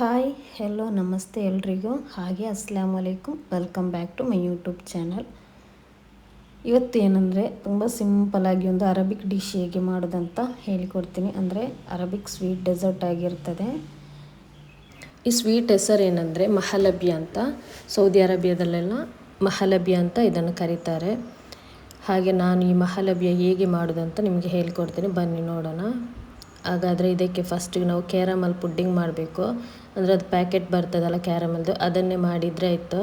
Hi hello ನಮಸ್ತೆ ಎಲ್ರಿಗೂ. ಹಾಗೆ, ಅಸ್ಲಾಮ್ ವಲೈಕುಮ್ welcome back to my YouTube channel ಇವತ್ತು ಏನಂದರೆ, ತುಂಬ ಸಿಂಪಲಾಗಿ ಒಂದು ಅರಬಿಕ್ ಡಿಶ್ ಹೇಗೆ ಮಾಡೋದಂತ ಹೇಳಿಕೊಡ್ತೀನಿ. ಅಂದರೆ ಅರಬಿಕ್ ಸ್ವೀಟ್ ಡೆಸರ್ಟ್ ಆಗಿರ್ತದೆ. ಈ ಸ್ವೀಟ್ ಹೆಸರು ಏನಂದರೆ, ಮಹಲಬಿ ಅಂತ. ಸೌದಿ ಅರೇಬಿಯಾದಲ್ಲೆಲ್ಲ ಮಹಲಬಿ ಅಂತ ಇದನ್ನು ಕರೀತಾರೆ. ಹಾಗೆ ನಾನು ಈ ಮಹಲಬಿಯ ಹೇಗೆ ಮಾಡೋದಂತ ನಿಮಗೆ ಹೇಳಿಕೊಡ್ತೀನಿ. ಬನ್ನಿ ನೋಡೋಣ. ಹಾಗಾದರೆ ಇದಕ್ಕೆ ಫಸ್ಟಿಗೆ ನಾವು ಕ್ಯಾರಮಲ್ ಪುಡ್ಡಿಂಗ್ ಮಾಡಬೇಕು. ಅಂದರೆ ಅದು ಪ್ಯಾಕೆಟ್ ಬರ್ತದಲ್ಲ ಕ್ಯಾರಮಲ್ದು, ಅದನ್ನೇ ಮಾಡಿದರೆ ಆಯಿತು.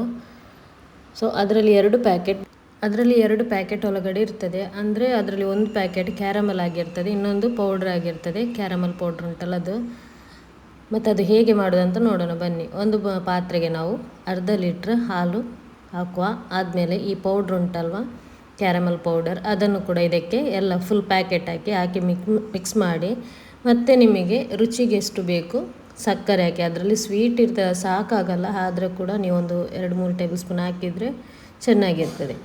ಸೊ ಅದರಲ್ಲಿ ಎರಡು ಪ್ಯಾಕೆಟ್, ಅದರಲ್ಲಿ ಎರಡು ಪ್ಯಾಕೆಟ್ ಒಳಗಡೆ ಇರ್ತದೆ. ಅಂದರೆ ಅದರಲ್ಲಿ ಒಂದು ಪ್ಯಾಕೆಟ್ ಕ್ಯಾರಮಲ್ ಆಗಿರ್ತದೆ, ಇನ್ನೊಂದು ಪೌಡ್ರ್ ಆಗಿರ್ತದೆ. ಕ್ಯಾರಮಲ್ ಪೌಡ್ರ್ ಉಂಟಲ್ಲ ಅದು. ಮತ್ತು ಅದು ಹೇಗೆ ಮಾಡೋದಂತ ನೋಡೋಣ, ಬನ್ನಿ. ಒಂದು ಪಾತ್ರೆಗೆ ನಾವು ಅರ್ಧ ಲೀಟ್ರ್ ಹಾಲು ಹಾಕುವ. ಆದಮೇಲೆ ಈ ಪೌಡ್ರ್ ಉಂಟಲ್ವ, ಕ್ಯಾರಮಲ್ ಪೌಡರ್, ಅದನ್ನು ಕೂಡ ಇದಕ್ಕೆ ಎಲ್ಲ ಫುಲ್ ಪ್ಯಾಕೆಟ್ ಹಾಕಿ ಹಾಕಿ ಮಿಕ್ ಮಿಕ್ಸ್ ಮಾಡಿ, ಮತ್ತು ನಿಮಗೆ ರುಚಿಗೆ ಎಷ್ಟು ಬೇಕು ಸಕ್ಕರೆ ಹಾಕಿ, ಅದರಲ್ಲಿ ಸ್ವೀಟ್ ಇರ್ತ, ಸಾಕಾಗಲ್ಲ, ಆದರೂ ಕೂಡ ನೀವೊಂದು ಎರಡು ಮೂರು ಟೇಬಲ್ ಸ್ಪೂನ್ ಹಾಕಿದರೆ ಚೆನ್ನಾಗಿರ್ತದೆ.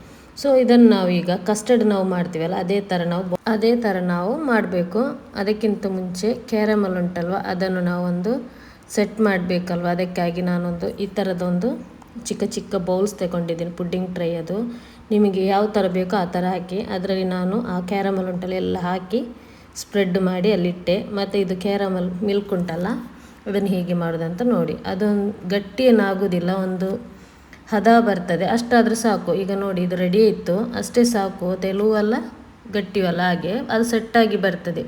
ಸೊ ಇದನ್ನು ನಾವು ಈಗ ಕಸ್ಟರ್ಡ್ ನಾವು ಮಾಡ್ತೀವಲ್ಲ ಅದೇ ಥರ ನಾವು ಅದೇ ಥರ ನಾವು ಮಾಡಬೇಕು. ಅದಕ್ಕಿಂತ ಮುಂಚೆ ಕ್ಯಾರಮಲ್ ಉಂಟಲ್ವ, ಅದನ್ನು ನಾವೊಂದು ಸೆಟ್ ಮಾಡಬೇಕಲ್ವ? ಅದಕ್ಕಾಗಿ ನಾನೊಂದು ಈ ಥರದೊಂದು ಚಿಕ್ಕ ಚಿಕ್ಕ ಬೌಲ್ಸ್ ತಗೊಂಡಿದ್ದೀನಿ ಪುಡ್ಡಿಂಗ್ ಟ್ರೈ ಅದು. ನಿಮಗೆ ಯಾವ ಥರ ಬೇಕೋ ಆ ಥರ ಹಾಕಿ, ಅದರಲ್ಲಿ ನಾನು ಆ ಕ್ಯಾರಮಲ್ ಉಂಟಲ್ಲ, ಎಲ್ಲ ಹಾಕಿ ಸ್ಪ್ರೆಡ್ ಮಾಡಿ ಅಲ್ಲಿಟ್ಟೆ. ಮತ್ತು ಇದು ಕ್ಯಾರಮಲ್ ಮಿಲ್ಕ್ ಉಂಟಲ್ಲ ಅದನ್ನು ಹೇಗೆ ಮಾಡೋದಂತ ನೋಡಿ. ಅದೊಂದು ಗಟ್ಟಿ ಏನಾಗೋದಿಲ್ಲ, ಒಂದು ಹದ ಬರ್ತದೆ. ಅಷ್ಟಾದರೂ ಸಾಕು. ಈಗ ನೋಡಿ, ಇದು ರೆಡಿ ಇತ್ತು. ಅಷ್ಟೇ ಸಾಕು. ತೆಲುವಲ್ಲ ಗಟ್ಟಿವಲ್ಲ ಹಾಗೆ. ಅದು ಸೆಟ್ಟಾಗಿ ಬರ್ತದೆ.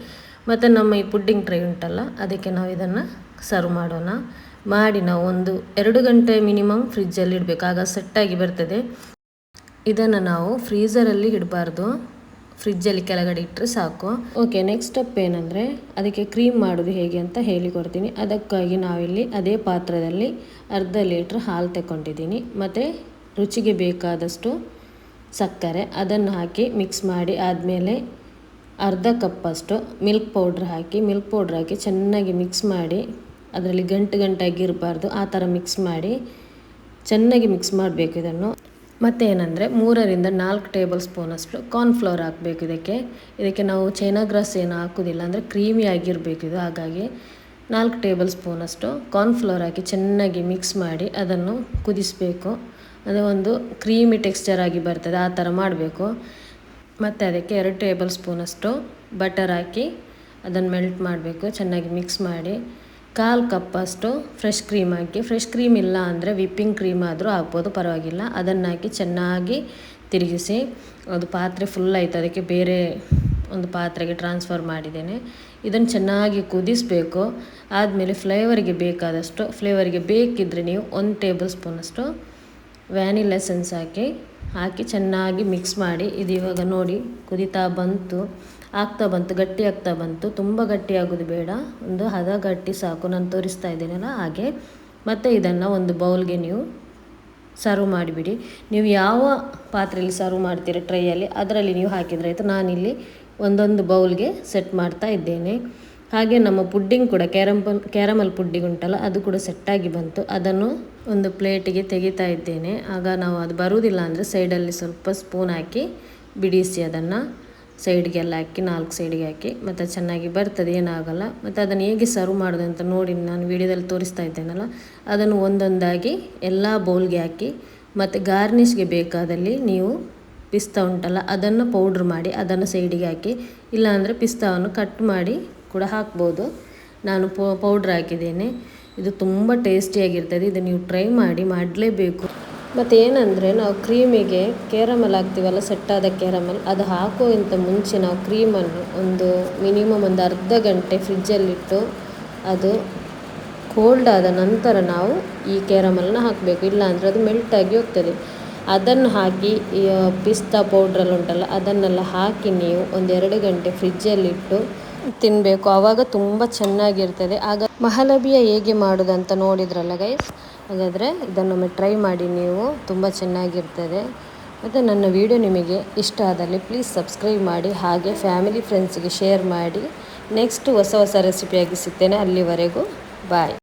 ಮತ್ತು ನಮ್ಮ ಈ ಪುಡ್ಡಿಂಗ್ ಟ್ರೈ ಉಂಟಲ್ಲ, ಅದಕ್ಕೆ ನಾವು ಇದನ್ನು ಸರ್ವ್ ಮಾಡೋಣ. ಮಾಡಿ ನಾವು ಒಂದು ಎರಡು ಗಂಟೆ ಮಿನಿಮಮ್ ಫ್ರಿಜ್ಜಲ್ಲಿ ಇಡಬೇಕು. ಆಗ ಸೆಟ್ಟಾಗಿ ಬರ್ತದೆ. ಇದನ್ನು ನಾವು ಫ್ರೀಝರಲ್ಲಿ ಇಡಬಾರ್ದು. ಫ್ರಿಜ್ಜಲ್ಲಿ ಕೆಳಗಡೆ ಇಟ್ಟರೆ ಸಾಕು. ಓಕೆ ನೆಕ್ಸ್ಟ್ ಸ್ಟೆಪ್ ಏನಂದರೆ ಅದಕ್ಕೆ ಕ್ರೀಮ್ ಮಾಡೋದು ಹೇಗೆ ಅಂತ ಹೇಳಿಕೊಡ್ತೀನಿ ಅದಕ್ಕಾಗಿ ನಾವಿಲ್ಲಿ ಅದೇ ಪಾತ್ರದಲ್ಲಿ ಅರ್ಧ ಲೀಟ್ರ್ ಹಾಲು ತಗೊಂಡಿದ್ದೀನಿ ಮತ್ತು ರುಚಿಗೆ ಬೇಕಾದಷ್ಟು ಸಕ್ಕರೆ, ಅದನ್ನು ಹಾಕಿ ಮಿಕ್ಸ್ ಮಾಡಿ ಆದಮೇಲೆ ಅರ್ಧ ಕಪ್ಪಷ್ಟು ಮಿಲ್ಕ್ ಪೌಡ್ರ್ ಹಾಕಿ ಮಿಲ್ಕ್ ಪೌಡ್ರ್ ಹಾಕಿ ಚೆನ್ನಾಗಿ ಮಿಕ್ಸ್ ಮಾಡಿ, ಅದರಲ್ಲಿ ಗಂಟು ಗಂಟಾಗಿ ಇರಬಾರ್ದು, ಆ ಥರ ಮಿಕ್ಸ್ ಮಾಡಿ ಚೆನ್ನಾಗಿ ಮಿಕ್ಸ್ ಮಾಡಬೇಕು ಇದನ್ನು. ಮತ್ತು ಏನಂದರೆ ಮೂರರಿಂದ ನಾಲ್ಕು ಟೇಬಲ್ ಸ್ಪೂನಷ್ಟು ಕಾರ್ನ್ಫ್ಲವರ್ ಹಾಕಬೇಕು ಇದಕ್ಕೆ. ಇದಕ್ಕೆ ನಾವು ಚೈನಾ ಗ್ರಾಸ್ ಏನು ಹಾಕೋದಿಲ್ಲ, ಅಂದರೆ ಕ್ರೀಮಿ ಆಗಿರಬೇಕು ಇದು. ಹಾಗಾಗಿ ನಾಲ್ಕು ಟೇಬಲ್ ಸ್ಪೂನಷ್ಟು ಕಾರ್ನ್ಫ್ಲವರ್ ಹಾಕಿ ಚೆನ್ನಾಗಿ ಮಿಕ್ಸ್ ಮಾಡಿ ಅದನ್ನು ಕುದಿಸಬೇಕು. ಅದು ಒಂದು ಕ್ರೀಮಿ ಟೆಕ್ಸ್ಚರ್ ಆಗಿ ಬರ್ತದೆ, ಆ ಥರ ಮಾಡಬೇಕು. ಮತ್ತು ಅದಕ್ಕೆ ಎರಡು ಟೇಬಲ್ ಸ್ಪೂನಷ್ಟು ಬಟರ್ ಹಾಕಿ ಅದನ್ನು ಮೆಲ್ಟ್ ಮಾಡಬೇಕು, ಚೆನ್ನಾಗಿ ಮಿಕ್ಸ್ ಮಾಡಿ. ಕಾಲು ಕಪ್ಪಷ್ಟು ಫ್ರೆಶ್ ಕ್ರೀಮ್ ಹಾಕಿ ಫ್ರೆಶ್ ಕ್ರೀಮ್ ಇಲ್ಲ ಅಂದರೆ ವಿಪ್ಪಿಂಗ್ ಕ್ರೀಮ್ ಆದರೂ ಹಾಕ್ಬೋದು, ಪರವಾಗಿಲ್ಲ. ಅದನ್ನು ಹಾಕಿ ಚೆನ್ನಾಗಿ ತಿರುಗಿಸಿ, ಅದು ಪಾತ್ರೆ ಫುಲ್ ಆಯಿತು. ಅದಕ್ಕೆ ಬೇರೆ ಒಂದು ಪಾತ್ರೆಗೆ ಟ್ರಾನ್ಸ್ಫರ್ ಮಾಡಿದ್ದೇನೆ. ಇದನ್ನು ಚೆನ್ನಾಗಿ ಕುದಿಸಬೇಕು. ಆದಮೇಲೆ ಫ್ಲೇವರಿಗೆ ಬೇಕಾದಷ್ಟು ಫ್ಲೇವರಿಗೆ ಬೇಕಿದ್ದರೆ ನೀವು ಒಂದು ಟೇಬಲ್ ಸ್ಪೂನಷ್ಟು ವ್ಯಾನಿಲ್ ಎಸೆನ್ಸ್ ಹಾಕಿ ಹಾಕಿ ಚೆನ್ನಾಗಿ ಮಿಕ್ಸ್ ಮಾಡಿ. ಇದು ಇವಾಗ ನೋಡಿ ಕುದಿತಾ ಬಂತು. ಆಗ್ತಾ ಬಂತು, ಗಟ್ಟಿ ಆಗ್ತಾ ಬಂತು. ತುಂಬ ಗಟ್ಟಿ ಆಗೋದು ಬೇಡ. ಒಂದು ಹದ ಗಟ್ಟಿ ಸಾಕು. ನಾನು ತೋರಿಸ್ತಾ ಇದ್ದೀನಲ್ಲ ಹಾಗೆ. ಮತ್ತು ಇದನ್ನು ಒಂದು ಬೌಲ್ಗೆ ನೀವು ಸರ್ವ್ ಮಾಡಿಬಿಡಿ. ನೀವು ಯಾವ ಪಾತ್ರೆಯಲ್ಲಿ ಸರ್ವ್ ಮಾಡ್ತೀರ ಟ್ರೈಯಲ್ಲಿ, ಅದರಲ್ಲಿ ನೀವು ಹಾಕಿದರೆ ಆಯಿತು. ನಾನಿಲ್ಲಿ ಒಂದೊಂದು ಬೌಲ್ಗೆ ಸೆಟ್ ಮಾಡ್ತಾ ಇದ್ದೇನೆ. ಹಾಗೆ ನಮ್ಮ ಪುಡ್ಡಿಂಗ್ ಕೂಡ ಕ್ಯಾರಂಪಲ್ ಕ್ಯಾರಮಲ್ ಪುಡ್ಡಿಂಗ್ ಉಂಟಲ್ಲ, ಅದು ಕೂಡ ಸೆಟ್ಟಾಗಿ ಬಂತು. ಅದನ್ನು ಒಂದು ಪ್ಲೇಟಿಗೆ ತೆಗಿತಾ ಇದ್ದೇನೆ. ಆಗ ನಾವು ಅದು ಬರುವುದಿಲ್ಲ ಅಂದರೆ ಸೈಡಲ್ಲಿ ಸ್ವಲ್ಪ ಸ್ಪೂನ್ ಹಾಕಿ ಬಿಡಿಸಿ ಅದನ್ನು. ಸೈಡ್ಗೆಲ್ಲ ಹಾಕಿ, ನಾಲ್ಕು ಸೈಡಿಗೆ ಹಾಕಿ, ಮತ್ತು ಚೆನ್ನಾಗಿ ಬರ್ತದೆ, ಏನಾಗಲ್ಲ. ಮತ್ತು ಅದನ್ನು ಹೇಗೆ ಸರ್ವ್ ಮಾಡೋದು ಅಂತ ನೋಡಿ ನಾನು ವಿಡಿಯೋದಲ್ಲಿ ತೋರಿಸ್ತಾ ಇದ್ದೇನಲ್ಲ, ಅದನ್ನು ಒಂದೊಂದಾಗಿ ಎಲ್ಲ ಬೌಲ್ಗೆ ಹಾಕಿ, ಮತ್ತು ಗಾರ್ನಿಷ್ಗೆ ಬೇಕಾದಲ್ಲಿ ನೀವು ಪಿಸ್ತಾ ಉಂಟಲ್ಲ, ಅದನ್ನು ಪೌಡ್ರ್ ಮಾಡಿ, ಅದನ್ನು ಸೈಡಿಗೆ ಹಾಕಿ, ಇಲ್ಲಾಂದರೆ ಪಿಸ್ತಾವನ್ನು ಕಟ್ ಮಾಡಿ ಕೂಡ ಹಾಕ್ಬೋದು. ನಾನು ಪೌಡ್ರ್ ಹಾಕಿದ್ದೇನೆ. ಇದು ತುಂಬ ಟೇಸ್ಟಿಯಾಗಿರ್ತದೆ ಇದು ನೀವು ಟ್ರೈ ಮಾಡಿ ಮಾಡಲೇಬೇಕು. ಮತ್ತು ಏನಂದರೆ ನಾವು ಕ್ರೀಮಿಗೆ ಕೇರಮಲ್ ಹಾಕ್ತೀವಲ್ಲ ಸೆಟ್ಟಾದ ಕೇರಮಲ್ ಅದು ಹಾಕೋಕ್ಕಿಂತ ಮುಂಚೆ ನಾವು ಕ್ರೀಮನ್ನು ಒಂದು ಮಿನಿಮಮ್ ಒಂದು ಅರ್ಧ ಗಂಟೆ ಫ್ರಿಜ್ಜಲ್ಲಿಟ್ಟು ಅದು ಕೋಲ್ಡ್ ಆದ ನಂತರ ನಾವು ಈ ಕೇರಮಲ್ನ ಹಾಕಬೇಕು. ಇಲ್ಲಾಂದರೆ ಅದು ಮೆಲ್ಟಾಗಿ ಹೋಗ್ತದೆ. ಅದನ್ನು ಹಾಕಿ ಪಿಸ್ತಾ ಪೌಡ್ರಲ್ಲಿ ಉಂಟಲ್ಲ, ಅದನ್ನೆಲ್ಲ ಹಾಕಿ ನೀವು ಒಂದೆರಡು ಗಂಟೆ ಫ್ರಿಜ್ಜಲ್ಲಿಟ್ಟು ತಿನ್ನಬೇಕು ಆವಾಗ ತುಂಬ ಚೆನ್ನಾಗಿರ್ತದೆ. ಆಗ ಮಹಲಬಿಯ ಹೇಗೆ ಮಾಡೋದಂತ ನೋಡಿದ್ರಲ್ಲ ಗೈಸ್ ಹಾಗಾದರೆ ಇದನ್ನೊಮ್ಮೆ ಟ್ರೈ ಮಾಡಿ ನೀವು, ತುಂಬ ಚೆನ್ನಾಗಿರ್ತದೆ. ಮತ್ತು ನನ್ನ ವಿಡಿಯೋ ನಿಮಗೆ ಇಷ್ಟ ಆದಲ್ಲಿ ಪ್ಲೀಸ್ ಸಬ್ಸ್ಕ್ರೈಬ್ ಮಾಡಿ, ಹಾಗೆ ಫ್ಯಾಮಿಲಿ ಫ್ರೆಂಡ್ಸಿಗೆ ಶೇರ್ ಮಾಡಿ. ನೆಕ್ಸ್ಟ್ ಹೊಸ ಹೊಸ ರೆಸಿಪಿಯಾಗಿ ಸಿಗ್ತೇನೆ ಅಲ್ಲಿವರೆಗೂ ಬಾಯ್